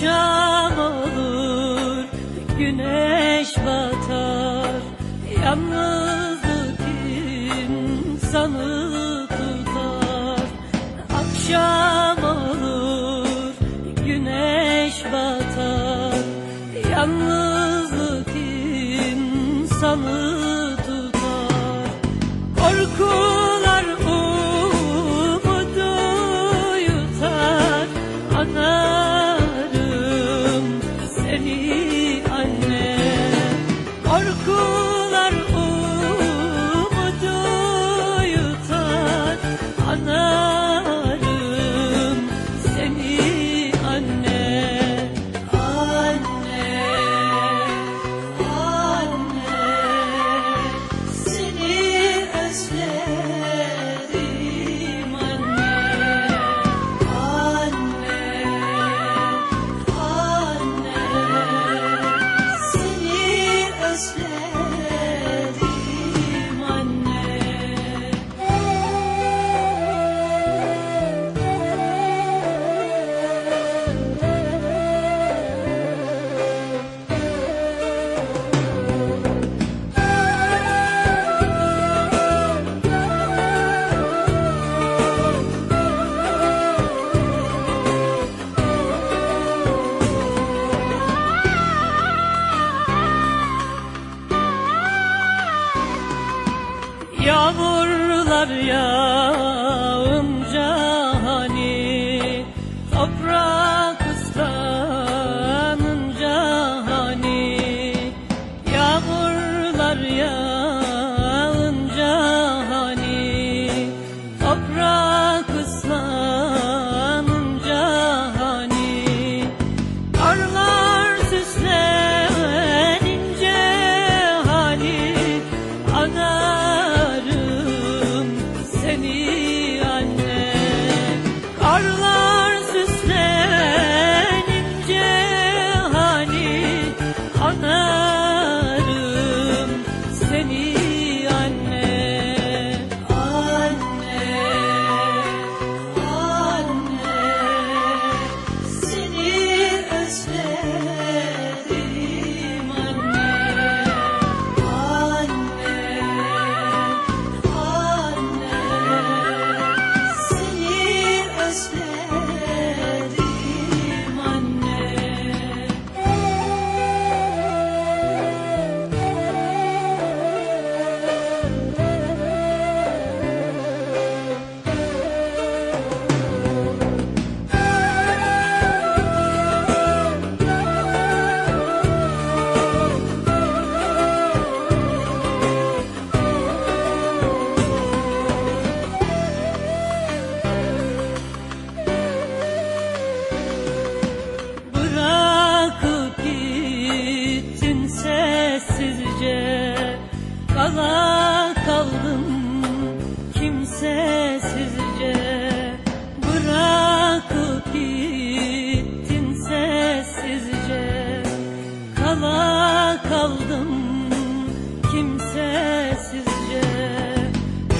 akşam olur. Güneş batar. Yalnızlık insanı tutar. Akşam olur. Güneş batar. Yalnızlık insanı yağmurlar yağ. Let's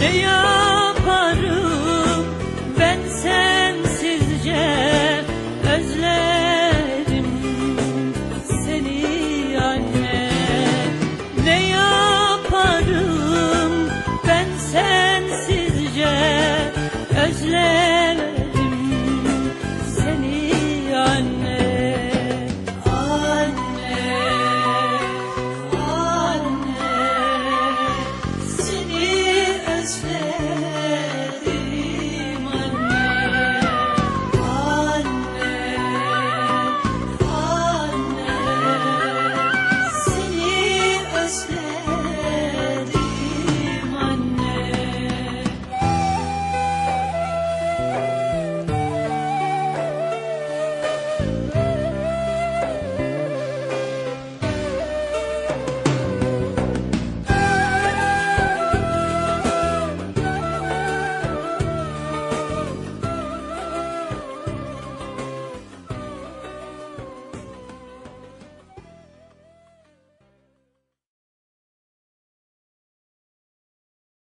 Yeah.